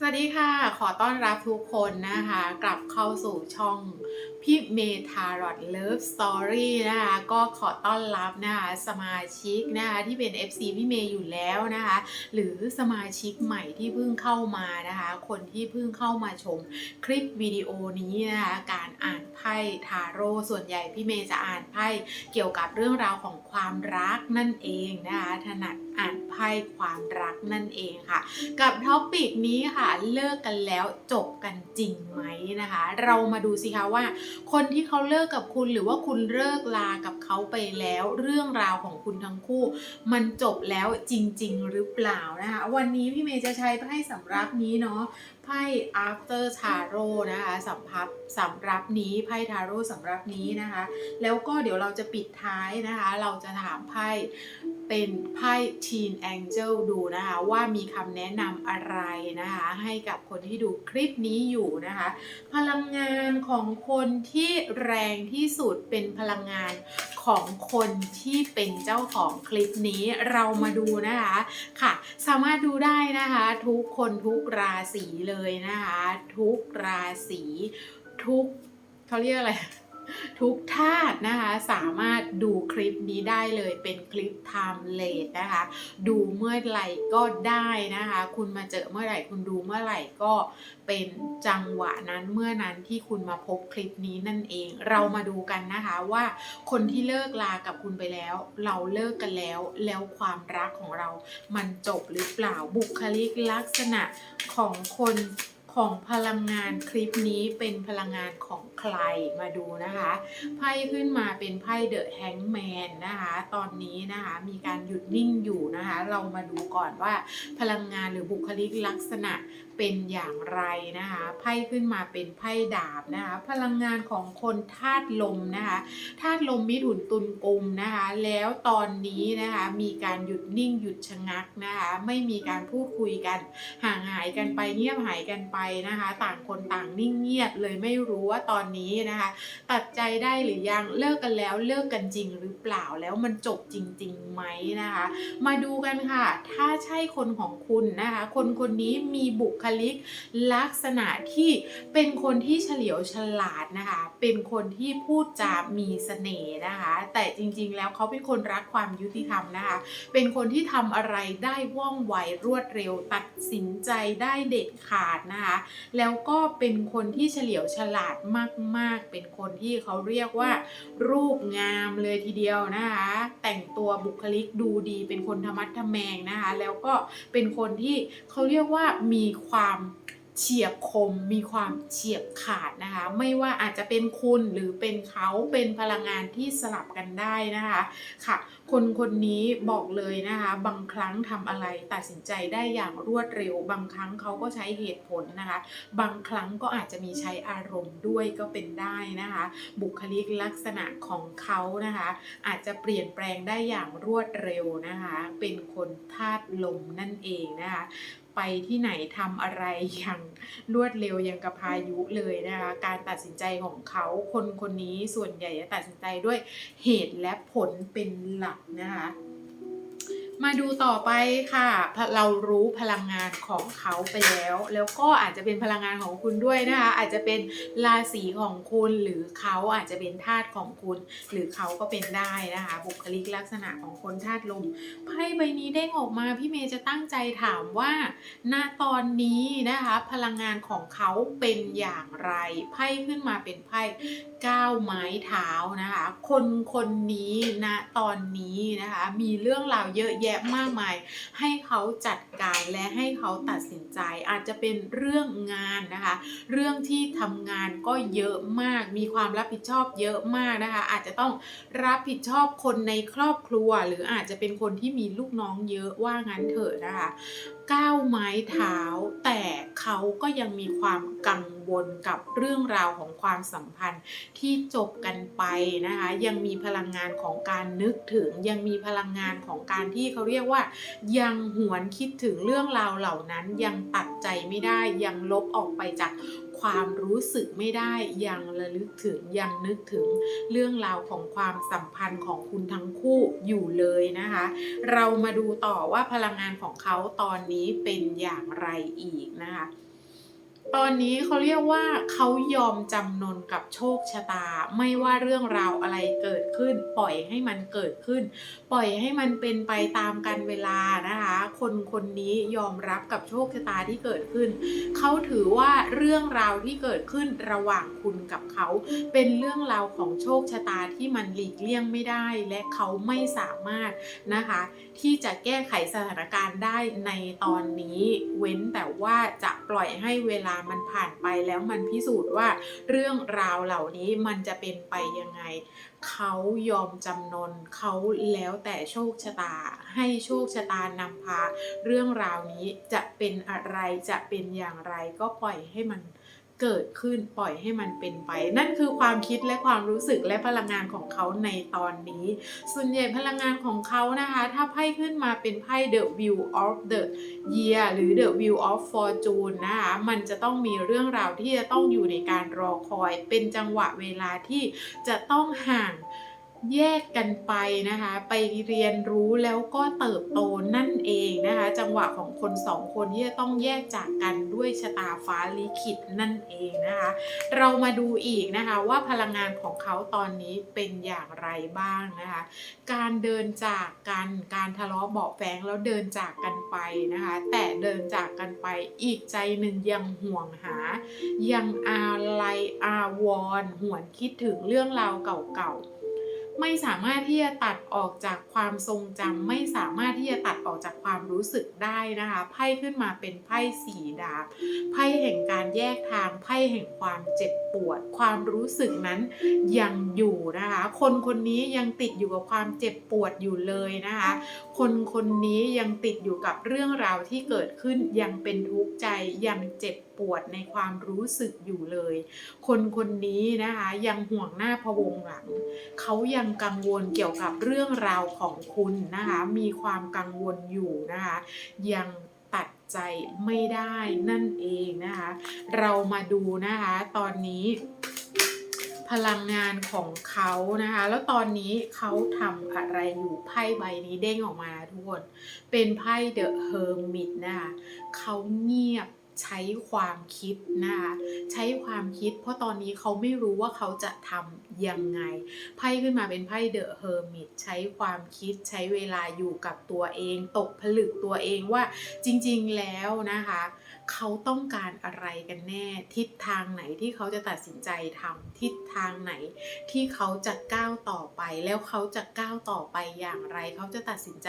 สวัสดีค่ะ ขอต้อนรับทุกคนนะคะ กลับเข้าสู่ช่องพี่เมทารอดเลิฟสตอรี่นะคะ ก็ขอต้อนรับนะคะสมาชิกนะคะที่เป็น FC พี่เมย์อยู่แล้วนะคะ หรือสมาชิกใหม่ที่เพิ่งเข้ามานะคะ คนที่เพิ่งเข้ามาชมคลิปวิดีโอนี้นะคะการอ่านไพ่ทาโร่ส่วนใหญ่พี่เมย์จะอ่านไพ่เกี่ยวกับเรื่องราวของความรักนั่นเองนะคะถนัด อ่านไพ่ความรักนั่นเองค่ะ กับท็อปิกนี้ค่ะเลิกกันแล้วจบกันจริงไหมนะคะ เรามาดูสิคะว่า คนที่เขาเลิกกับคุณหรือว่าคุณเลิกลากับเขาไปแล้ว เรื่องราวของคุณทั้งคู่ มันจบแล้วจริง ๆ หรือเปล่านะคะ วันนี้พี่เมย์จะใช้ไพ่สำรับนี้เนาะ ไพ่ after tarot นะคะสำรับสำรับนี้ไพ่ทาโร่สำรับนี้นะคะ แล้วก็เดี๋ยวเราจะปิดท้ายนะคะ เราจะถามไพ่เป็นไพ่ Teen Angel ดูนะคะ ว่ามีคำแนะนำอะไรนะคะ ให้กับคนที่ดูคลิปนี้อยู่นะคะ พลังงานของคนที่แรงที่สุดเป็นพลังงานของคนที่เป็นเจ้าของคลิปนี้เรามาดูนะคะค่ะ สามารถดูได้นะคะ ทุกคนทุกราศีเลยยนะคะ ทุกราศีทุกเขาเรียกอะไร ทุกธาตุนะคะสามารถดูคลิปนี้ได้เลยเป็นคลิป time l a t e นะคะ ดูเมื่อไหร่ก็ได้นะคะ คุณมาเจอเมื่อไหร่คุณดูเมื่อไหร่ก็เป็นจังหวะนั้นเมื่อนั้นที่คุณมาพบคลิปนี้นั่นเอง เรามาดูกันนะคะว่าคนที่เลิกลากับคุณไปแล้ว เราเลิกกันแล้วแล้วความรักของเรามันจบหรือเปล่าบุคลิกลักษณะของคนของพลังงานคลิปนี้เป็นพลังงานของใครมาดูนะคะไพ่ขึ้นมาเป็นไพ่เดอะแฮงแมนนะคะตอนนี้นะคะมีการหยุดนิ่งอยู่นะคะ เรามาดูก่อนว่าพลังงานหรือบุคลิกลักษณะเป็นอย่างไรนะคะไพ่ขึ้นมาเป็นไพ่ดาบนะคะพลังงานของคนธาตุลมนะคะธาตุลมมิถุนตุลกุมนะคะแล้วตอนนี้นะคะมีการหยุดนิ่งหยุดชะงักนะคะไม่มีการพูดคุยกันห่างหายกันไปเงียบหายกันไปนะคะ ต่างคนต่างนิ่งเงียบเลยไม่รู้ว่าตอนนี้นะคะ ตัดใจได้หรือยังเลิกกันแล้วเลิกกันจริงหรือเปล่าแล้วมันจบจริงๆไหมนะคะ มาดูกันค่ะ ถ้าใช่คนของคุณนะคะ คนคนนี้มีบุคลิกลักษณะที่เป็นคนที่เฉลียวฉลาดนะคะ เป็นคนที่พูดจามีเสน่ห์นะคะ แต่จริงๆแล้วเขาเป็นคนรักความยุติธรรมนะคะ เป็นคนที่ทำอะไรได้ว่องไวรวดเร็วตัดสินใจได้เด็ดขาดนะคะ แล้วก็เป็นคนที่เฉลียวฉลาดมากๆเป็นคนที่เขาเรียกว่า รูปงามเลยทีเดียวนะคะ แต่งตัวบุคลิกดูดี เป็นคนธรรมัดทแมงนะคะ แล้วก็เป็นคนที่เขาเรียกว่ามีความ เฉียบคมมีความเฉียบขาดนะคะ ไม่ว่าอาจจะเป็นคุณหรือเป็นเขาเป็นพลังงานที่สลับกันได้นะคะค่ะ คนคนนี้บอกเลยนะคะ บางครั้งทำอะไรตัดสินใจได้อย่างรวดเร็ว บางครั้งเขาก็ใช้เหตุผลนะคะ บางครั้งก็อาจจะมีใช้อารมณ์ด้วยก็เป็นได้นะคะ บุคลิกลักษณะของเขานะคะ อาจจะเปลี่ยนแปลงได้อย่างรวดเร็วนะคะ เป็นคนธาตุลมนั่นเองนะคะ ไปที่ไหนทำอะไรอย่างรวดเร็วอย่างกับพายุเลยนะคะการตัดสินใจของเขาคนคนนี้ส่วนใหญ่จะตัดสินใจด้วยเหตุและผลเป็นหลักนะคะ มาดูต่อไปค่ะพเรารู้พลังงานของเขาไปแล้ว แล้วก็อาจจะเป็นพลังงานของคุณด้วยนะคะ อาจจะเป็นราศีของคุณหรือเขาอาจจะเป็นธาตุของคุณ หรือเขาก็เป็นได้นะคะ บุคลิกลักษณะของคนธาตุลมไพ่ใบนี้เด้งออกมาพี่เมย์จะตั้งใจถามว่า ณตอนนี้นะคะ พลังงานของเขาเป็นอย่างไรไพ่ขึ้นมาเป็นไพ่ก้าวไม้เท้านะคะ คนคนนี้ณตอนนี้นะคะ มีเรื่องราวเยอะแยะมากมาย ให้เขาจัดการและให้เขาตัดสินใจ อาจจะเป็นเรื่องงานนะคะ เรื่องที่ทำงานก็เยอะมาก มีความรับผิดชอบเยอะมากนะคะ อาจจะต้องรับผิดชอบคนในครอบครัว หรืออาจจะเป็นคนที่มีลูกน้องเยอะว่างั้นเถอะนะคะ ก้าวไม้เท้า แต่เขาก็ยังมีความกังวลกับเรื่องราวของความสัมพันธ์ที่จบกันไปนะคะ ยังมีพลังงานของการนึกถึง ยังมีพลังงานของการที่เขาเรียกว่า ยังหวนคิดถึงเรื่องราวเหล่านั้น ยังตัดใจไม่ได้ ยังลบออกไปจาก ความรู้สึกไม่ได้ยังระลึกถึงยังนึกถึงเรื่องราวของความสัมพันธ์ของคุณทั้งคู่อยู่เลยนะคะ เรามาดูต่อว่าพลังงานของเขาตอนนี้เป็นอย่างไรอีกนะคะ ตอนนี้เขาเรียกว่าเขายอมจำนนกับโชคชะตา ไม่ว่าเรื่องราวอะไรเกิดขึ้น ปล่อยให้มันเกิดขึ้น ปล่อยให้มันเป็นไปตามกันเวลานะคะ คนคนนี้ยอมรับกับโชคชะตาที่เกิดขึ้น เขาถือว่าเรื่องราวที่เกิดขึ้นระหว่างคุณกับเขา เป็นเรื่องราวของโชคชะตาที่มันหลีกเลี่ยงไม่ได้ และเขาไม่สามารถนะคะ ที่จะแก้ไขสถานการณ์ได้ในตอนนี้ เว้นแต่ว่าจะปล่อยให้เวลามันผ่านไปแล้วมันพิสูจน์ว่าเรื่องราวเหล่านี้มันจะเป็นไปยังไง เขายอมจำนนเขาแล้วแต่โชคชะตา ให้โชคชะตานำพา เรื่องราวนี้จะเป็นอะไรจะเป็นอย่างไรก็ปล่อยให้มัน เกิดขึ้นปล่อยให้มันเป็นไป นั่นคือความคิดและความรู้สึกและพลังงานของเขาในตอนนี้ ส่วนใหญ่พลังงานของเขานะคะ ถ้าไพ่ขึ้นมาเป็นไพ่ The view of the Year หรือ The view of Fortune นะคะมันจะต้องมีเรื่องราวที่จะต้องอยู่ในการรอคอย เป็นจังหวะเวลาที่จะต้องห่าง แยกกันไปนะคะ ไปเรียนรู้แล้วก็เติบโตนั่นเองนะคะ จังหวะของคนสองคนที่จะต้องแยกจากกันด้วยชะตาฟ้าลิขิตนั่นเองนะคะ เรามาดูอีกนะคะว่าพลังงานของเขาตอนนี้เป็นอย่างไรบ้างนะคะ การเดินจากกันการทะเลาะเบาแฝงแล้วเดินจากกันไปนะคะ แต่เดินจากกันไปอีกใจหนึ่งยังห่วงหา ยังอาลัยอาวรณ์หวนคิดถึงเรื่องราวเก่าๆ ไม่สามารถที่จะตัดออกจากความทรงจำไม่สามารถที่จะตัดออกจากความรู้สึกได้นะคะไพ่ขึ้นมาเป็นไพ่สีดาบไพ่แห่งการแยกทางไพ่แห่งความเจ็บปวด ความรู้สึกนั้นยังอยู่นะคะ คนคนนี้ยังติดอยู่กับความเจ็บปวดอยู่เลยนะคะ คนคนนี้ยังติดอยู่กับเรื่องราวที่เกิดขึ้นยังเป็นทุกข์ใจยังเจ็บ ปวดในความรู้สึกอยู่เลย คนคนนี้นะคะยังห่วงหน้าพะวงหลัง เขายังกังวลเกี่ยวกับเรื่องราวของคุณนะคะ มีความกังวลอยู่นะคะ ยังตัดใจไม่ได้นั่นเองนะคะ เรามาดูนะคะตอนนี้พลังงานของเขานะคะ แล้วตอนนี้เขาทำอะไรอยู่ไพ่ใบนี้เด้งออกมาทุกคน เป็นไพ่เดอะเฮอร์มิตนะคะเขาเงียบ ใช้ความคิดนะคะใช้ความคิด เพราะตอนนี้เขาไม่รู้ว่าเขาจะทำยังไง ไพ่ขึ้นมาเป็นไพ่เดอะเฮอร์มิตใช้ความคิดใช้เวลาอยู่กับตัวเอง ตกผลึกตัวเองว่าจริง ๆแล้วนะคะ เขาต้องการอะไรกันแน่ ทิศทางไหนที่เขาจะตัดสินใจทำทิศทางไหนที่เขาจะก้าวต่อไป แล้วเขาจะก้าวต่อไปอย่างไร เขาจะตัดสินใจ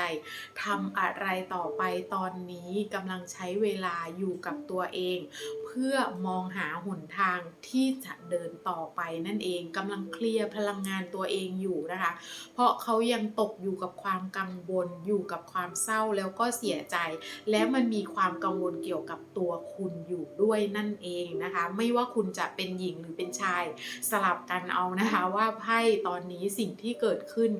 ทำอะไรต่อไปตอนนี้กำลังใช้เวลาอยู่กับตัวเอง เพื่อมองหาหนทางที่จะเดินต่อไปนั่นเองกำลังเคลียร์พลังงานตัวเองอยู่นะคะ เพราะเขายังตกอยู่กับความกังวลอยู่กับความเศร้าแล้วก็เสียใจ และมันมีความกังวลเกี่ยวกับตัวคุณอยู่ด้วยนั่นเองนะคะ ไม่ว่าคุณจะเป็นหญิงหรือเป็นชายสลับกันเอานะคะว่าไพ่ตอนนี้สิ่งที่เกิดขึ้น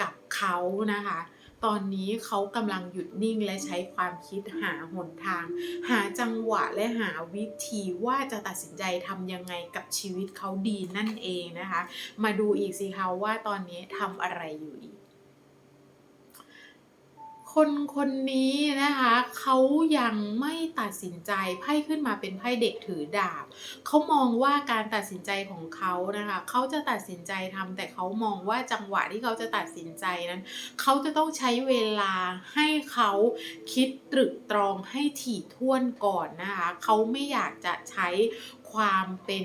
กับเขานะคะตอนนี้เขากำลังหยุดนิ่งและใช้ความคิดหาหนทาง หาจังหวะและหาวิธีว่าจะตัดสินใจทำยังไงกับชีวิตเขาดีนั่นเองนะคะ มาดูอีกสิคะว่าตอนนี้ทำอะไรอยู่อีก คนคนนี้นะคะเขายังไม่ตัดสินใจไพ่ขึ้นมาเป็นไพ่เด็กถือดาบเขามองว่าการตัดสินใจของเขานะคะเขาจะตัดสินใจทำแต่เขามองว่าจังหวะที่เขาจะตัดสินใจนั้นเขาจะต้องใช้เวลาให้เขาคิดตรึกตรองให้ถี่ถ้วนก่อนนะคะเขาไม่อยากจะใช้ความเป็น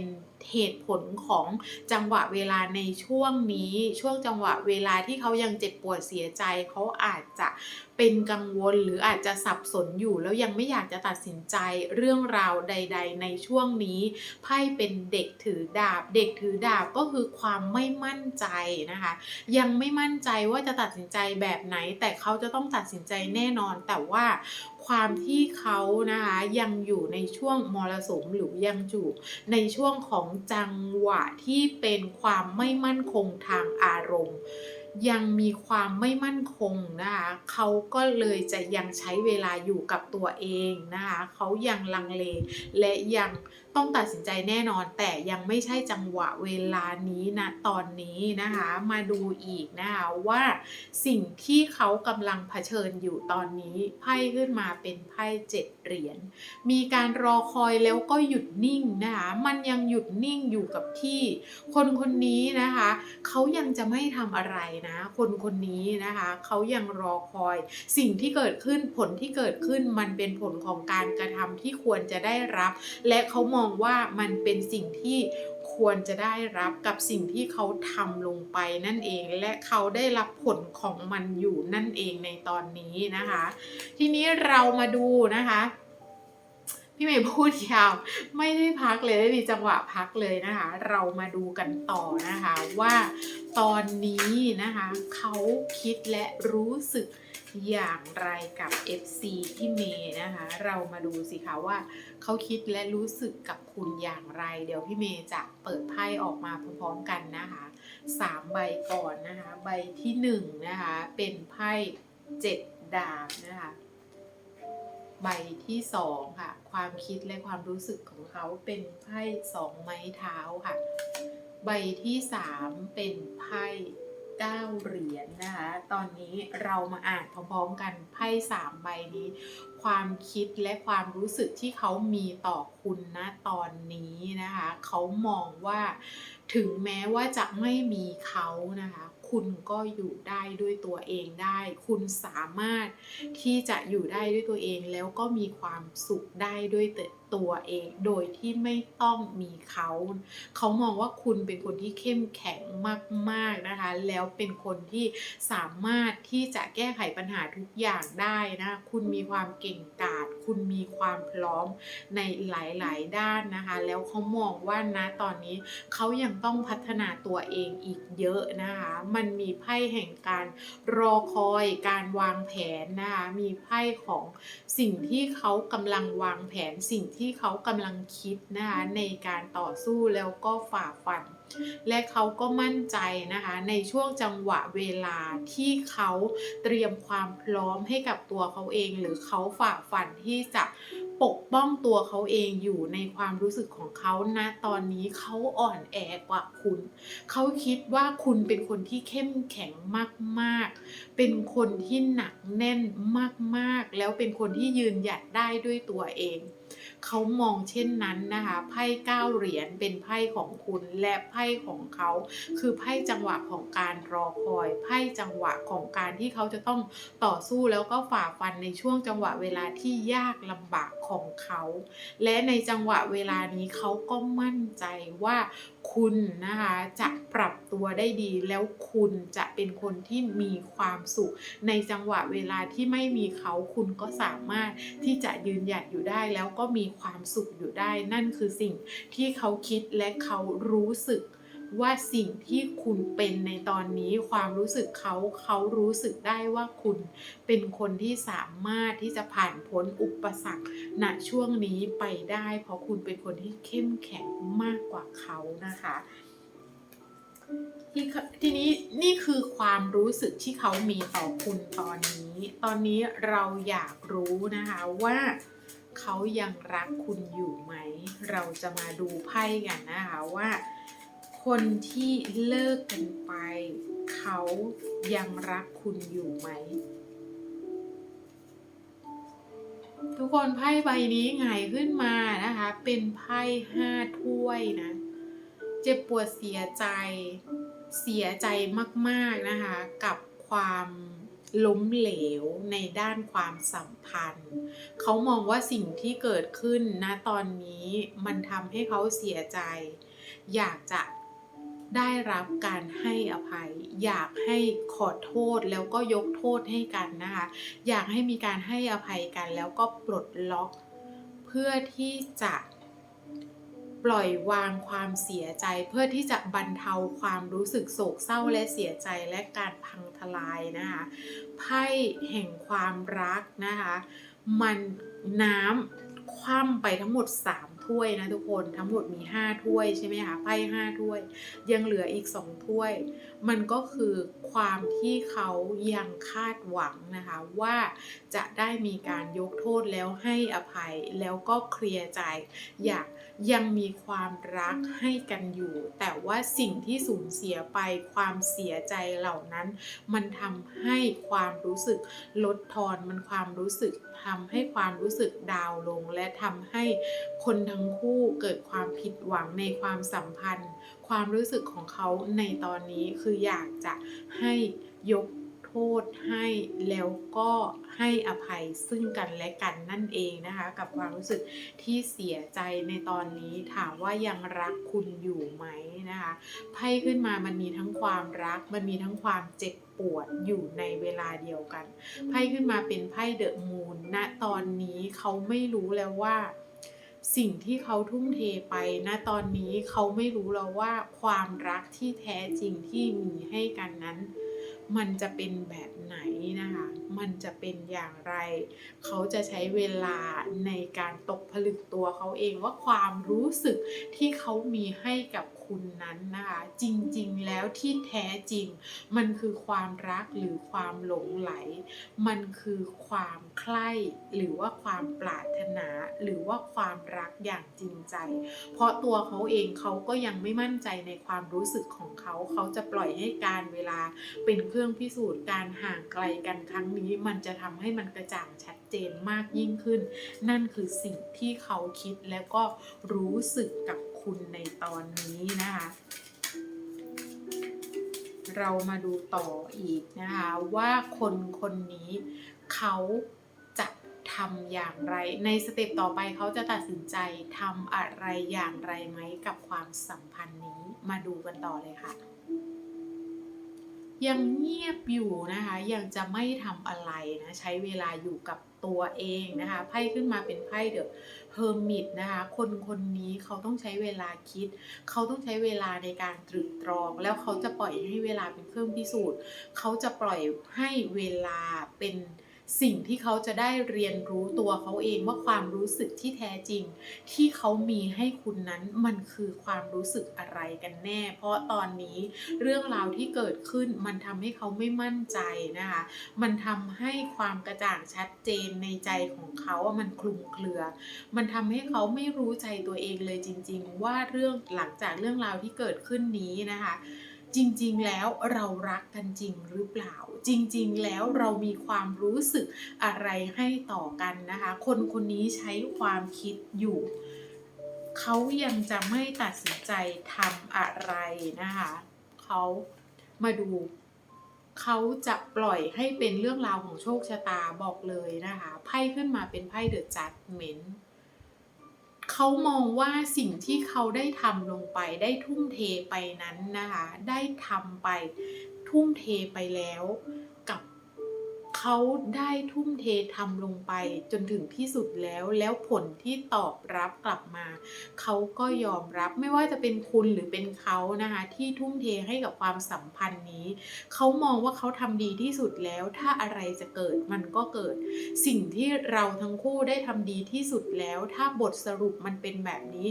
เหตุผลของจังหวะเวลาในช่วงนี้ ช่วงจังหวะเวลาที่เขายังเจ็บปวดเสียใจเขาอาจจะ เป็นกังวลหรืออาจจะสับสนอยู่ แล้วยังไม่อยากจะตัดสินใจเรื่องราวใด ๆ ในช่วงนี้ไพ่เป็นเด็กถือดาบ เด็กถือดาบก็คือความไม่มั่นใจนะคะ ยังไม่มั่นใจว่าจะตัดสินใจแบบไหน แต่เขาจะต้องตัดสินใจแน่นอน แต่ว่าความที่เขานะคะยังอยู่ในช่วงมรสุมหรือยังอยู่ในช่วงของจังหวะที่เป็นความไม่มั่นคงทางอารมณ์ ยังมีความไม่มั่นคงนะคะเขาก็เลยจะยังใช้เวลาอยู่กับตัวเองนะคะเขายังลังเลและยัง ต้องตัดสินใจแน่นอน แต่ยังไม่ใช่จังหวะเวลานี้นะตอนนี้นะคะ มาดูอีกนะคะว่าสิ่งที่เขากำลังเผชิญอยู่ตอนนี้ไพ่ขึ้นมาเป็นไพ่เจ็ดเหรียญมีการรอคอยแล้วก็หยุดนิ่งนะคะมันยังหยุดนิ่งอยู่กับที่ คนคนนี้นะคะเขายังจะไม่ทำอะไรนะ คนคนนี้นะคะเขายังรอคอย สิ่งที่เกิดขึ้นผลที่เกิดขึ้นมันเป็นผลของการกระทำที่ควรจะได้รับ และเขามองว่ามันเป็นสิ่งที่ควรจะได้รับกับสิ่งที่เขาทำลงไปนั่นเอง และเขาได้รับผลของมันอยู่นั่นเองในตอนนี้นะคะ ทีนี้เรามาดูนะคะพี่เมย์พูดยาวไม่ได้พักเลยไม่มีจังหวะพักเลยนะคะ เรามาดูกันต่อนะคะว่าตอนนี้นะคะ เขาคิดและรู้สึก อย่างไรกับ FC พี่เมย์นะคะ เรามาดูสิคะว่าเขาคิดและรู้สึกกับคุณอย่างไร เดี๋ยวพี่เมย์จะเปิดไพ่ออกมาพร้อมๆกันนะคะสามใบก่อนนะคะ ใบที่หนึ่งนะคะ เป็นไพ่เจ็ดดาบนะคะ ใบที่สองค่ะ ความคิดและความรู้สึกของเขาเป็นไพ่สองไม้เท้าค่ะ ใบที่สามเป็นไพ่ เก้าเหรียญนะคะ ตอนนี้เรามาอ่านพร้อมๆกันไพ่สามใบนี้ ความคิดและความรู้สึกที่เขามีต่อคุณนะตอนนี้นะคะ เขามองว่าถึงแม้ว่าจะไม่มีเขานะคะ คุณก็อยู่ได้ด้วยตัวเองได้ คุณสามารถที่จะอยู่ได้ด้วยตัวเองแล้วก็มีความสุขได้ด้วย ตัวเองโดยที่ไม่ต้องมีเขา เขามองว่าคุณเป็นคนที่เข้มแข็งมากๆนะคะ แล้วเป็นคนที่สามารถที่จะแก้ไขปัญหาทุกอย่างได้นะ คุณมีความเก่งกาจคุณมีความพร้อมในหลายๆ ด้านนะคะ แล้วเขามองว่านะตอนนี้เขายังต้องพัฒนาตัวเองอีกเยอะนะคะ มันมีไพ่แห่งการรอคอยการวางแผนนะคะ มีไพ่ของสิ่งที่เขากำลังวางแผนสิ่งทเขากำลังคิดนะคะในการต่อสู้แล้วก็ฝ่าฟัน และเขาก็มั่นใจนะคะในช่วงจังหวะเวลาที่เขาเตรียมความพร้อมให้กับตัวเขาเอง หรือเขาฝ่าฟันที่จะปกป้องตัวเขาเองอยู่ในความรู้สึกของเขานะตอนนี้เขาอ่อนแอกว่าคุณ เขาคิดว่าคุณเป็นคนที่เข้มแข็งมาก ๆ เป็นคนที่หนักแน่นมาก ๆ แล้วเป็นคนที่ยืนหยัดได้ด้วยตัวเอง เขามองเช่นนั้นนะคะไพ่เก้าเหรียญเป็นไพ่ของคุณและไพ่ของเขา คือไพ่จังหวะของการรอคอย ไพ่จังหวะของการที่เขาจะต้องต่อสู้แล้วก็ฝ่าฟันในช่วงจังหวะเวลาที่ยากลำบากของเขา และในจังหวะเวลานี้เขาก็มั่นใจว่า คุณนะคะจะปรับตัวได้ดีแล้วคุณจะเป็นคนที่มีความสุข ในจังหวะเวลาที่ไม่มีเขาคุณก็สามารถที่จะยืนหยัดอยู่ได้แล้วก็มีความสุขอยู่ได้ นั่นคือสิ่งที่เขาคิดและเขารู้สึก ว่าสิ่งที่คุณเป็นในตอนนี้ความรู้สึกเขาเขารู้สึกได้ว่าคุณเป็นคนที่สามารถที่จะผ่านพ้นอุปสรรคณช่วงนี้ไปได้ เพราะคุณเป็นคนที่เข้มแข็งมากกว่าเขานะคะทีทีนี้นี่คือความรู้สึกที่เขามีต่อคุณตอนนี้ ตอนนี้เราอยากรู้นะคะว่าเขายังรักคุณอยู่ไหม เราจะมาดูไพ่กันนะคะว่า คนที่เลิกกันไป เขายังรักคุณอยู่ไหม ทุกคนไพ่ใบนี้ไงายขึ้นมานะคะ เป็นไพ่ห้าถ้วยนะ เจ็บปวดเสียใจ เสียใจมากๆนะคะ กับความล้มเหลวในด้านความสัมพันธ์ เขามองว่าสิ่งที่เกิดขึ้นณตอนนี้มันทำให้เขาเสียใจ อยากจะ ได้รับการให้อภัย อยากให้ขอโทษแล้วก็ยกโทษให้กันนะคะ อยากให้มีการให้อภัยกันแล้วก็ปลดล็อกเพื่อที่จะปล่อยวางความเสียใจเพื่อที่จะบรรเทาความรู้สึกโศกเศร้าและเสียใจและการพังทลายนะคะไพ่แห่งความรักนะคะ มันน้ำคว่ำไปทั้งหมด 3 ถ้วยนะทุกคนทั้งหมดมี 5 ถ้วยใช่ไหมคะไพ่5ถ้วย ยังเหลืออีก 2 ถ้วย มันก็คือความที่เขายังคาดหวังนะคะว่าจะได้มีการยกโทษแล้วให้อภัยแล้วก็เคลียร์ใจอยาก ยังมีความรักให้กันอยู่ แต่ว่าสิ่งที่สูญเสียไปความเสียใจเหล่านั้น มันทำให้ความรู้สึกลดทอนมันความรู้สึกทำให้ความรู้สึกดาวน์ลง และทำให้คนทั้งคู่เกิดความผิดหวังในความสัมพันธ์ ความรู้สึกของเขาในตอนนี้คืออยากจะให้ยก โทษให้แล้วก็ให้อภัยซึ่งกันและกันนั่นเองนะคะ กับความรู้สึกที่เสียใจในตอนนี้ถามว่ายังรักคุณอยู่ไหมนะคะไพ่ขึ้นมามันมีทั้งความรัก มันมีทั้งความเจ็บปวดอยู่ในเวลาเดียวกันไพ่ขึ้นมาเป็นไพ่เดอะมูนณตอนนี้เขาไม่รู้แล้วว่าสิ่งที่เขาทุ่มเทไปณตอนนี้เขาไม่รู้แล้วว่าความรักที่แท้จริงที่มีให้กันนั้น มันจะเป็นแบบไหนนะคะ มันจะเป็นอย่างไร เขาจะใช้เวลาในการตกผลึกตัวเขาเองว่าความรู้สึกที่เขามีให้กับ คุณนั้นนะคะจริงๆแล้วที่แท้จริง มันคือความรักหรือความหลงไหล มันคือความใคร่หรือว่าความปรารถนาหรือว่าความรักอย่างจริงใจ เพราะตัวเขาเองเขาก็ยังไม่มั่นใจในความรู้สึกของเขา เขาจะปล่อยให้การเวลาเป็นเครื่องพิสูจน์การห่างไกลกันครั้งนี้ มันจะทำให้มันกระจ่างชัดเจนมากยิ่งขึ้น นั่นคือสิ่งที่เขาคิดแล้วก็รู้สึกกับ คุณในตอนนี้นะคะ เรามาดูต่ออีกนะคะ ว่าคนคนนี้เขาจะทำอย่างไร ในสเต็ปต่อไปเขาจะตัดสินใจทำอะไรอย่างไรไหมกับความสัมพันธ์นี้มาดูกันต่อเลยค่ะยังเงียบอยู่นะคะยังจะไม่ทำอะไรนะใช้เวลาอยู่กับตัวเองนะคะไพ่ขึ้นมาเป็นไพ่เดอะ เฮอร์มิตนะคะคนคนนี้เขาต้องใช้เวลาคิด เขาต้องใช้เวลาในการตรึกตรอง แล้วเขาจะปล่อยให้เวลาเป็นเครื่องพิสูจน์ เขาจะปล่อยให้เวลาเป็น สิ่งที่เขาจะได้เรียนรู้ตัวเขาเองว่าความรู้สึกที่แท้จริง ที่เขามีให้คุณนั้นมันคือความรู้สึกอะไรกันแน่ เพราะตอนนี้เรื่องราวที่เกิดขึ้นมันทำให้เขาไม่มั่นใจนะคะ มันทำให้ความกระจ่างชัดเจนในใจของเขาว่ามันคลุมเครือ มันทำให้เขาไม่รู้ใจตัวเองเลยจริง ๆ ว่าเรื่องหลังจากเรื่องราวที่เกิดขึ้นนี้นะคะ จริงๆ แล้วเรารักกันจริงหรือเปล่า จริงๆ แล้วเรามีความรู้สึกอะไรให้ต่อกันนะคะ คนคนนี้ใช้ความคิดอยู่ เขายังจะไม่ตัดสินใจทำอะไรนะคะ เขามาดู เขาจะปล่อยให้เป็นเรื่องราวของโชคชะตาบอกเลยนะคะ ไพ่ขึ้นมาเป็นไพ่เดอะจัดเมน เขามองว่าสิ่งที่เขาได้ทำลงไปได้ทุ่มเทไปนั้นนะคะ ได้ทำไปทุ่มเทไปแล้ว เขาได้ทุ่มเททำลงไปจนถึงที่สุดแล้ว แล้วผลที่ตอบรับกลับมา เขาก็ยอมรับไม่ว่าจะเป็นคุณหรือเป็นเขานะคะที่ทุ่มเทให้กับความสัมพันธ์นี้ เขามองว่าเขาทำดีที่สุดแล้ว ถ้าอะไรจะเกิดมันก็เกิด สิ่งที่เราทั้งคู่ได้ทำดีที่สุดแล้ว ถ้าบทสรุปมันเป็นแบบนี้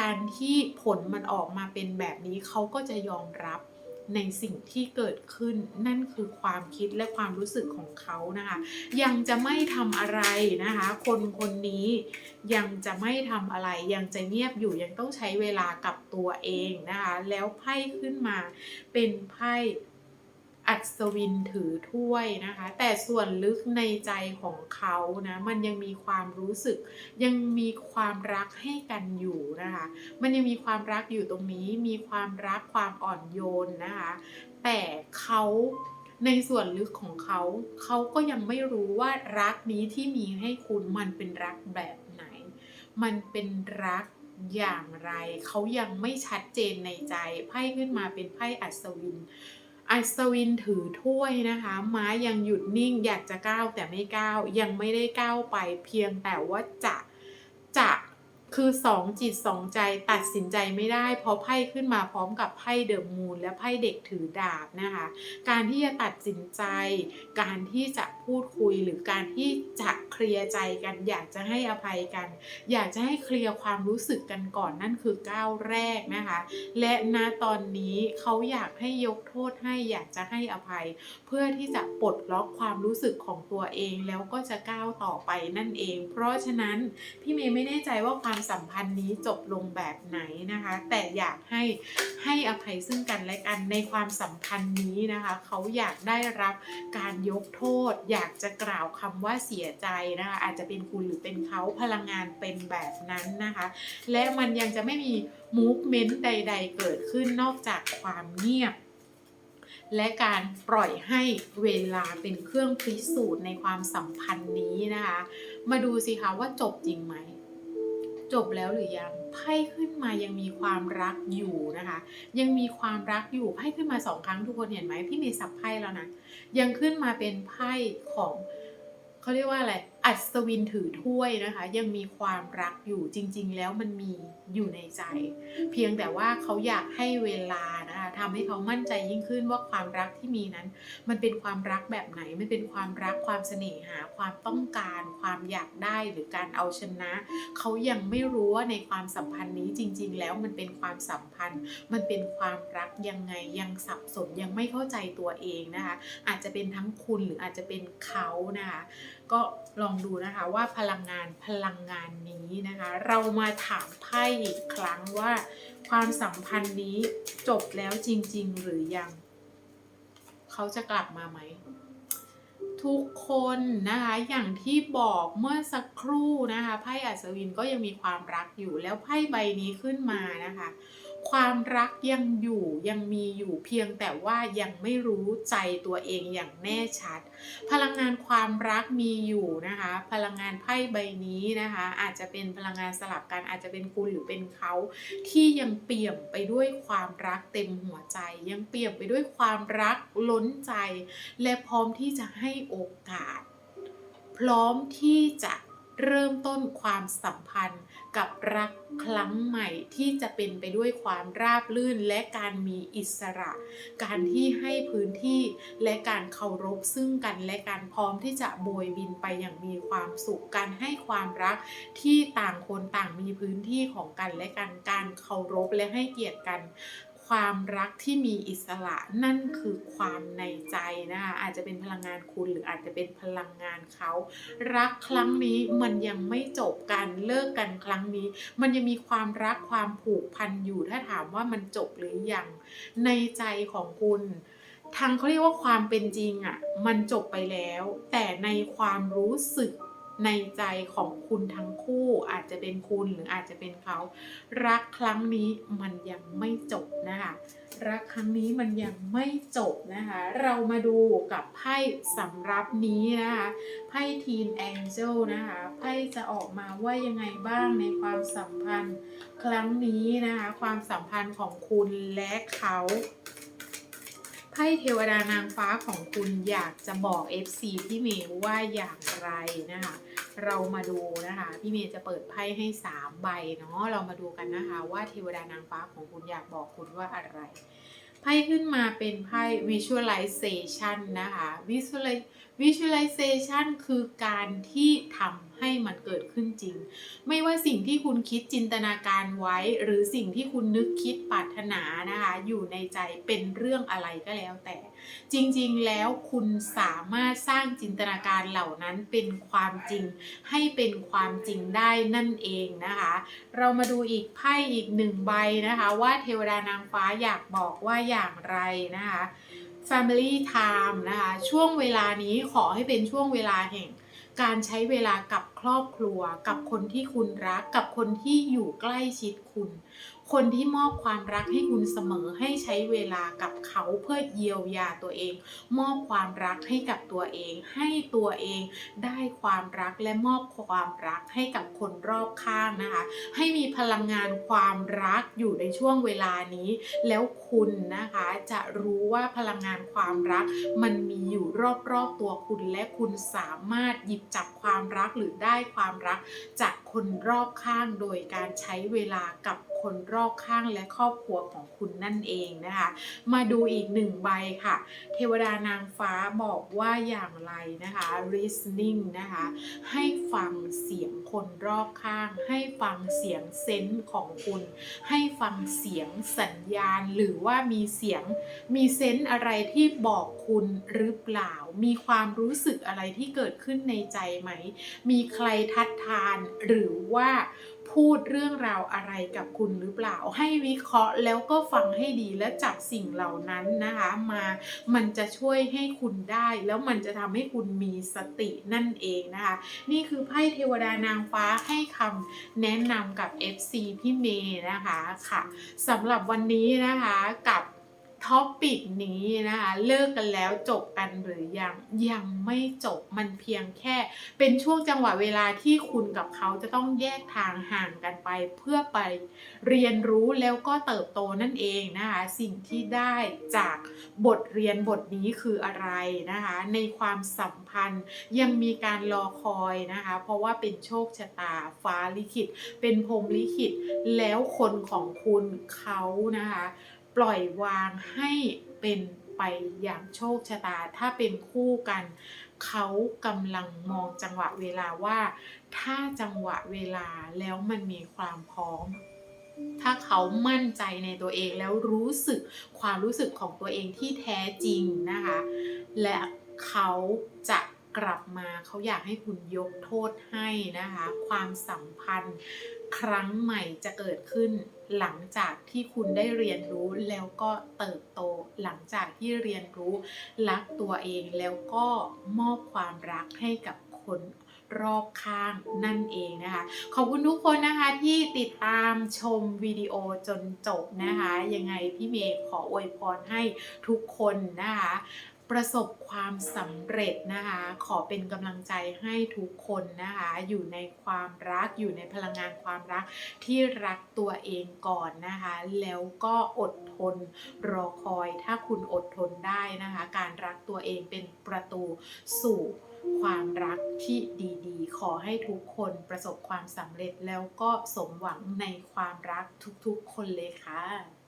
การที่ผลมันออกมาเป็นแบบนี้เขาก็จะยอมรับ ในสิ่งที่เกิดขึ้นนั่นคือความคิดและความรู้สึกของเขานะคะยังจะไม่ทำอะไรนะคะ คนคนนี้ยังจะไม่ทำอะไร ยังจะเงียบอยู่ยังต้องใช้เวลากับตัวเองนะคะ แล้วไพ่ขึ้นมาเป็นไพ่ อัศวินถือถ้วยนะคะ แต่ส่วนลึกในใจของเขานะมันยังมีความรู้สึก ยังมีความรักให้กันอยู่นะคะ มันยังมีความรักอยู่ตรงนี้มีความรักความอ่อนโยนนะคะ แต่เขาในส่วนลึกของเขา เขาก็ยังไม่รู้ว่ารักนี้ที่มีให้คุณมันเป็นรักแบบไหน มันเป็นรักอย่างไร เขายังไม่ชัดเจนในใจไพ่ขึ้นมาเป็นไพ่อัศวิน อัศวินถือถ้วยนะคะ ม้ายังหยุดนิ่งอยากจะก้าวแต่ไม่ก้าวยังไม่ได้ก้าวไปเพียงแต่ว่าจะจะ คือสองจิตสองใจตัดสินใจไม่ได้ เพราะไพ่ขึ้นมาพร้อมกับไพ่เดอะมูนและไพ่เด็กถือดาบนะคะ การที่จะตัดสินใจ การที่จะพูดคุยหรือการที่จะเคลียร์ใจกัน อยากจะให้อภัยกัน อยากจะให้เคลียร์ความรู้สึกกันก่อนนั่นคือก้าวแรกนะคะ และณตอนนี้เขาอยากให้ยกโทษให้อยากจะให้อภัย เพื่อที่จะปลดล็อกความรู้สึกของตัวเองแล้วก็จะก้าวต่อไปนั่นเอง เพราะฉะนั้นพี่เมย์ไม่แน่ใจว่าความสัมพันธ์นี้จบลงแบบไหนนะคะ แต่อยากให้ให้อภัยซึ่งกันและกันในความสัมพันธ์นี้นะคะเขาอยากได้รับการยกโทษ อยากจะกล่าวคำว่าเสียใจนะคะอาจจะเป็นคุณหรือเป็นเขาพลังงานเป็นแบบนั้นนะคะ และมันยังจะไม่มีมูฟเมนต์ใด ๆ เกิดขึ้นนอกจากความเงียบและการปล่อยให้เวลาเป็นเครื่องพิสูจน์ในความสัมพันธ์นี้นะคะ มาดูสิคะว่าจบจริงไหม จบแล้วหรือยังไพ่ขึ้นมายังมีความรักอยู่นะคะ ยังมีความรักอยู่ไพ่ขึ้นมาสองครั้งทุกคนเห็นไหมพี่เมย์สับไพ่แล้วนะยังขึ้นมาเป็นไพ่ของเขาเรียกว่าอะไร อัศวินถือถ้วยนะคะ ยังมีความรักอยู่จริง ๆ แล้วมันมีอยู่ในใจ เพียงแต่ว่าเขาอยากให้เวลานะคะทำให้เขามั่นใจยิ่งขึ้นว่าความรักที่มีนั้น มันเป็นความรักแบบไหน มันเป็นความรักความเสน่หา ความต้องการ ความอยากได้หรือการเอาชนะ เขายังไม่รู้ว่าในความสัมพันธ์นี้จริง ๆ แล้วมันเป็นความสัมพันธ์ มันเป็นความรักยังไงยังสับสนยังไม่เข้าใจตัวเองนะคะ อาจจะเป็นทั้งคุณหรืออาจจะเป็นเขานะคะ ก็ลองดูนะคะว่าพลังงานพลังงานนี้นะคะ เรามาถามไพ่อีกครั้งว่า ความสัมพันธ์นี้จบแล้วจริง ๆ หรือยัง เขาจะกลับมาไหม ทุกคนนะคะอย่างที่บอกเมื่อสักครู่นะคะไพ่อัศวินก็ยังมีความรักอยู่แล้วไพ่ใบนี้ขึ้นมานะคะ ความรักยังอยู่ยังมีอยู่เพียงแต่ว่ายังไม่รู้ใจตัวเองอย่างแน่ชัด พลังงานความรักมีอยู่นะคะ พลังงานไพ่ใบนี้นะคะ อาจจะเป็นพลังงานสลับกันอาจจะเป็นคุณหรือเป็นเขา ที่ยังเปี่ยมไปด้วยความรักเต็มหัวใจ ยังเปี่ยมไปด้วยความรักล้นใจ และพร้อมที่จะให้โอกาส พร้อมที่จะเริ่มต้นความสัมพันธ์ กับรักครั้งใหม่ที่จะเป็นไปด้วยความราบรื่นและการมีอิสระ การที่ให้พื้นที่และการเคารพซึ่งกันและการพร้อมที่จะโบยบินไปอย่างมีความสุข การให้ความรักที่ต่างคนต่างมีพื้นที่ของกันและกัน การเคารพและให้เกียรติกัน ความรักที่มีอิสระนั่นคือความในใจนะคะอาจจะเป็นพลังงานคุณหรืออาจจะเป็นพลังงานเขา รักครั้งนี้มันยังไม่จบกันเลิกกันครั้งนี้ มันยังมีความรักความผูกพันอยู่ถ้าถามว่ามันจบหรือยังในใจของคุณทางเขาเรียกว่าความเป็นจริงอะ่ะมันจบไปแล้ว แต่ในความรู้สึก ในใจของคุณทั้งคู่อาจจะเป็นคุณหรืออาจจะเป็นเขา รักครั้งนี้มันยังไม่จบนะคะรักครั้งนี้มันยังไม่จบนะคะ เรามาดูกับไพ่สำรับนี้นะคะไพ่ทีนแองเจลนะคะไพ่จะออกมาว่ายังไงบ้างในความสัมพันธ์ครั้งนี้นะคะ ความสัมพันธ์ของคุณและเขา ไพ่เทวดานางฟ้าของคุณอยากจะบอก FC พี่เมย์ว่าอย่างไรนะคะ เรามาดูนะคะพี่เมย์จะเปิดไพ่ให้ 3 ใบเนาะเรามาดูกันนะคะ ว่าเทวดานางฟ้าของคุณอยากบอกคุณว่าอะไร ไพ่ขึ้นมาเป็นไพ่ visualization นะคะ Visualize visualization คือการที่ทำให้มันเกิดขึ้นจริง ไม่ว่าสิ่งที่คุณคิดจินตนาการไว้ หรือสิ่งที่คุณนึกคิดปรารถนานะคะ อยู่ในใจเป็นเรื่องอะไรก็แล้วแต่ จริงๆ แล้วคุณสามารถสร้างจินตนาการเหล่านั้นเป็นความจริง ให้เป็นความจริงได้นั่นเองนะคะ เรามาดูอีกไพ่อีกหนึ่งใบนะคะ ว่าเทวดานางฟ้าอยากบอกว่าอย่างไรนะคะ Family Time นะคะ ช่วงเวลานี้ขอให้เป็นช่วงเวลาแห่งการใช้เวลากับครอบครัว กับคนที่คุณรัก กับคนที่อยู่ใกล้ชิดคุณ คนที่มอบความรักให้คุณเสมอให้ใช้เวลากับเขาเพื่อเยียวยาตัวเอง มอบความรักให้กับตัวเอง ให้ตัวเองได้ความรักและมอบความรักให้กับคนรอบข้างนะคะ ให้มีพลังงานความรักอยู่ในช่วงเวลานี้ แล้วคุณนะคะจะรู้ว่าพลังงานความรัก มันมีอยู่รอบๆตัวคุณและคุณสามารถหยิบจับความรักหรือได้ความรักจาก คนรอบข้างโดยการใช้เวลากับคนรอบข้างและครอบครัวของคุณนั่นเองนะคะ มาดูอีกหนึ่งใบค่ะ เทวดานางฟ้าบอกว่าอย่างไรนะคะ listening นะคะ ให้ฟังเสียงคนรอบข้าง ให้ฟังเสียงเซนส์ของคุณ ให้ฟังเสียงสัญญาณ หรือว่ามีเสียงมีเซนส์อะไรที่บอกคุณหรือเปล่า มีความรู้สึกอะไรที่เกิดขึ้นในใจไหม มีใครทัดทานหรือว่าพูดเรื่องราวอะไรกับคุณหรือเปล่า ให้วิเคราะห์แล้วก็ฟังให้ดีและจับสิ่งเหล่านั้นนะคะมา มันจะช่วยให้คุณได้ แล้วมันจะทำให้คุณมีสตินั่นเองนะคะ นี่คือไพ่เทวดานางฟ้าให้คำแนะนำกับ FC พี่เมย์นะคะค่ะสำหรับวันนี้นะคะกับ ท็อปิกนี้นะคะเลิกกันแล้วจบกันหรือยังยังไม่จบมันเพียงแค่ เป็นช่วงจังหวะเวลาที่คุณกับเขาจะต้องแยกทางห่างกันไป เพื่อไปเรียนรู้แล้วก็เติบโตนั่นเองนะคะ สิ่งที่ได้จากบทเรียนบทนี้คืออะไรนะคะ ในความสัมพันธ์ยังมีการรอคอยนะคะ เพราะว่าเป็นโชคชะตาฟ้าลิขิต เป็นพรมลิขิตแล้วคนของคุณเขานะคะ ปล่อยวางให้เป็นไปอย่างโชคชะตา ถ้าเป็นคู่กัน เขากำลังมองจังหวะเวลาว่า ถ้าจังหวะเวลาแล้วมันมีความพร้อม ถ้าเขามั่นใจในตัวเองแล้วรู้สึกความรู้สึกของตัวเองที่แท้จริงนะคะ และเขาจะกลับมาเขาอยากให้คุณยกโทษให้นะคะ ความสัมพันธ์ ครั้งใหม่จะเกิดขึ้น หลังจากที่คุณได้เรียนรู้แล้วก็เติบโต หลังจากที่เรียนรู้รักตัวเองแล้วก็มอบความรักให้กับคนรอบข้างนั่นเองนะคะ ขอบคุณทุกคนนะคะที่ติดตามชมวิดีโอจนจบนะคะ ยังไงพี่เมย์ขออวยพรให้ทุกคนนะคะ ประสบความสำเร็จนะคะ ขอเป็นกำลังใจให้ทุกคนนะคะ อยู่ในความรักอยู่ในพลังงานความรักที่รักตัวเองก่อนนะคะ แล้วก็อดทนรอคอย ถ้าคุณอดทนได้นะคะ การรักตัวเองเป็นประตูสู่ความรักที่ดีๆ ขอให้ทุกคนประสบความสำเร็จแล้วก็สมหวังในความรักทุกๆ คนเลยค่ะ